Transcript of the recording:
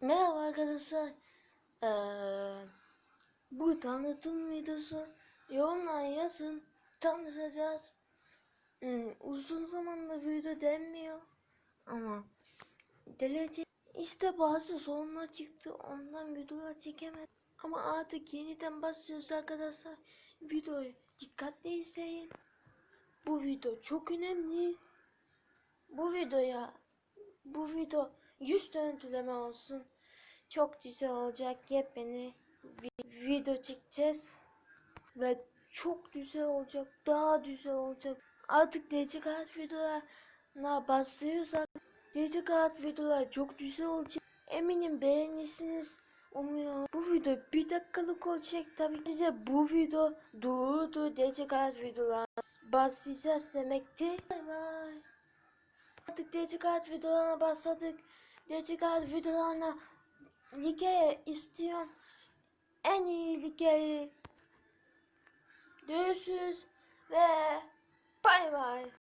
Merhaba arkadaşlar. Ee, bu tanıtım videosu. Yorumlara yazın. Tanışacağız. Hmm, uzun zamandır video denmiyor. Ama gelecek. İşte bazı sorunlar çıktı. Ondan videolar çekemedim. Ama artık yeniden başlıyoruz arkadaşlar. Videoyu dikkatli izleyin. Bu video çok önemli. Bu videoya bu video 100 görüntüleme olsun. Çok güzel olacak. Yepyeni video çekeceğiz. Ve çok güzel olacak. Daha güzel olacak. Artık DC Kart videolarına başlıyorsak DC Kart videolar çok güzel olacak. Eminim beğenirsiniz. Umuyorum. Bu video bir dakikalık olacak. Tabii ki size bu video doğrudur DC Kart videolarına başlayacağız demektir. Bay bay. Artık DC Kart videolarına başladık. Kart videolarına lige istiyorum. En iyi lige görüşürüz ve bay bay.